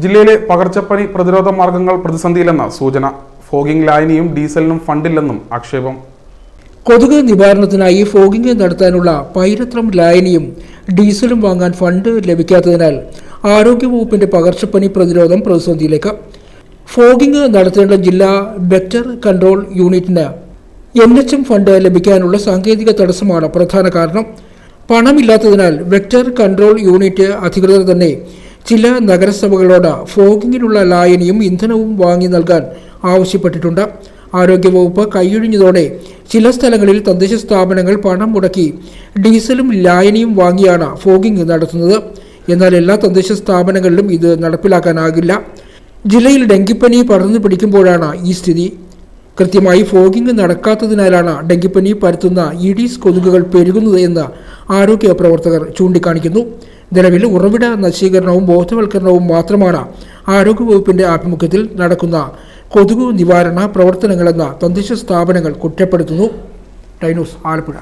ജില്ലയിലെ പകർച്ചപ്പനി പ്രതിരോധ മാർഗങ്ങൾ പ്രതിസന്ധിയിലെന്ന സൂചന. ഫോഗിംഗ് ലായനിയും ഡീസലിനും ഫണ്ടില്ലെന്നും ആക്ഷേപം. കൊതുക് നിവാരണത്തിനായി ഫോഗിംഗ് നടത്താനുള്ള പൈരത്രം ലായനിയും ഡീസലും വാങ്ങാൻ ഫണ്ട് ലഭിക്കാത്തതിനാൽ ആരോഗ്യവകുപ്പിന്റെ പകർച്ചപ്പനി പ്രതിരോധം പ്രതിസന്ധിയിലേക്ക്. ഫോഗിംഗ് നടത്തേണ്ട ജില്ലാ ബെറ്റർ കൺട്രോൾ യൂണിറ്റിന് എൻ എച്ച് എം ഫണ്ട് ലഭിക്കാനുള്ള സാങ്കേതിക തടസ്സമാണ് പ്രധാന കാരണം. പണമില്ലാത്തതിനാൽ വെക്ടർ കൺട്രോൾ യൂണിറ്റ് അധികൃതർ തന്നെ ചില നഗരസഭകളോട് ഫോഗിങ്ങിനുള്ള ലായനിയും ഇന്ധനവും വാങ്ങി നൽകാൻ ആവശ്യപ്പെട്ടിട്ടുണ്ട്. ആരോഗ്യവകുപ്പ് കൈയൊഴിഞ്ഞതോടെ ചില സ്ഥലങ്ങളിൽ തദ്ദേശ സ്ഥാപനങ്ങൾ പണം മുടക്കി ഡീസലും ലായനിയും വാങ്ങിയാണ് ഫോഗിംഗ് നടത്തുന്നത്. എന്നാൽ എല്ലാ തദ്ദേശ സ്ഥാപനങ്ങളിലും ഇത് നടപ്പിലാക്കാനാകില്ല. ജില്ലയിൽ ഡെങ്കിപ്പനി പടർന്നു പിടിക്കുമ്പോഴാണ് ഈ സ്ഥിതി. കൃത്യമായി ഫോഗിംഗ് നടക്കാത്തതിനാലാണ് ഡെങ്കിപ്പനി പരത്തുന്ന ഇഡീസ് കൊതുകുകൾ പെരുകുന്നത് എന്ന് ആരോഗ്യ പ്രവർത്തകർ ചൂണ്ടിക്കാണിക്കുന്നു. നിലവിൽ ഉറവിട നശീകരണവും ബോധവൽക്കരണവും മാത്രമാണ് ആരോഗ്യവകുപ്പിന്റെ ആഭിമുഖ്യത്തിൽ നടക്കുന്ന കൊതുകു നിവാരണ പ്രവർത്തനങ്ങളെന്ന് തദ്ദേശ സ്ഥാപനങ്ങൾ കുറ്റപ്പെടുത്തുന്നു. ടൈനൂസ് ആലപ്പുഴ.